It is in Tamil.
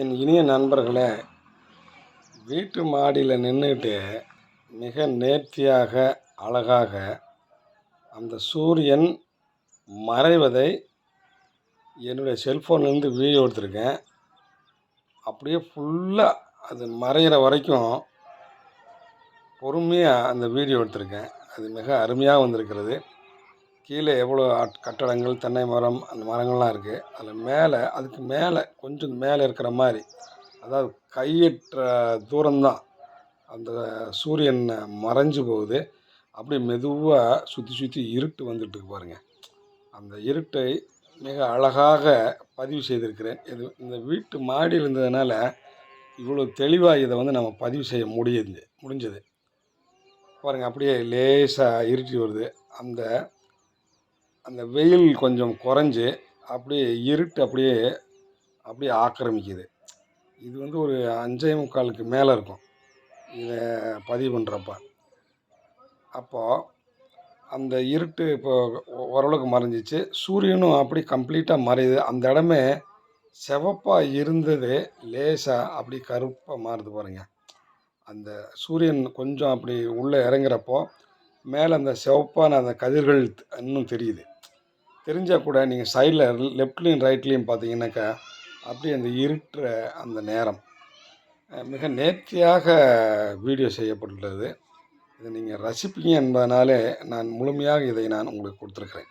என் இனிய நண்பர்களே வீட்டு மாடியில் நின்றுட்டு மிக நேர்த்தியாக அழகாக அந்த சூரியன் மறைவதை என்னுடைய செல்ஃபோன்லேருந்து வீடியோ எடுத்திருக்கேன். அப்படியே ஃபுல்லாக அது மறையிற வரைக்கும் பொறுமையாக அந்த வீடியோ எடுத்திருக்கேன். அது மிக அருமையாக வந்திருக்கிறது. கீழே எவ்வளோ கட்டடங்கள் தென்னை மரம் அந்த மரங்கள்லாம் இருக்குது அதில் மேலே அதுக்கு மேலே கொஞ்சம் மேலே இருக்கிற மாதிரி அதாவது கையற்ற தூரம்தான். அந்த சூரியன் மறைஞ்சு போகுது. அப்படியே மெதுவாக சுற்றி சுற்றி இருட்டு வந்துட்டு பாருங்கள் அந்த இருட்டை மிக அழகாக பதிவு செய்திருக்கிறேன். இது இந்த வீட்டு மாடி இருந்ததுனால இவ்வளோ தெளிவாக இதை வந்து நம்ம பதிவு செய்ய முடியுது முடிஞ்சது. பாருங்கள் அப்படியே லேசாக இருட்டி வருது. அந்த அந்த வெயில் கொஞ்சம் குறைஞ்சி அப்படியே இருட்டு அப்படியே அப்படியே ஆக்கிரமிக்குது. இது வந்து ஒரு அஞ்சே முக்காலுக்கு மேலே இருக்கும். இதை பதிவு பண்ணுறப்ப அப்போது அந்த இருட்டு இப்போ ஓரளவுக்கு மறைஞ்சிச்சு. சூரியனும் அப்படி கம்ப்ளீட்டாக மறையுது. அந்த இடமே சிவப்பாக இருந்தது. லேசாக அப்படி கருப்பாக மாறுது பாருங்க. அந்த சூரியன் கொஞ்சம் அப்படி உள்ளே இறங்குறப்போ மேலே அந்த சிவப்பான அந்த கதிர்கள் இன்னும் தெரியுது. தெரிஞ்சால் கூட நீங்கள் சைடில் லெஃப்ட்லேயும் ரைட்லேயும் பார்த்தீங்கன்னாக்கா அப்படியே அந்த இருட்டுற அந்த நேரம் மிக நேர்த்தியாக வீடியோ செய்யப்பட்டுள்ளது. இதை நீங்கள் ரசிப்பீங்க என்பதனாலே நான் முழுமையாக இதை நான் உங்களுக்கு கொடுத்துருக்குறேன்.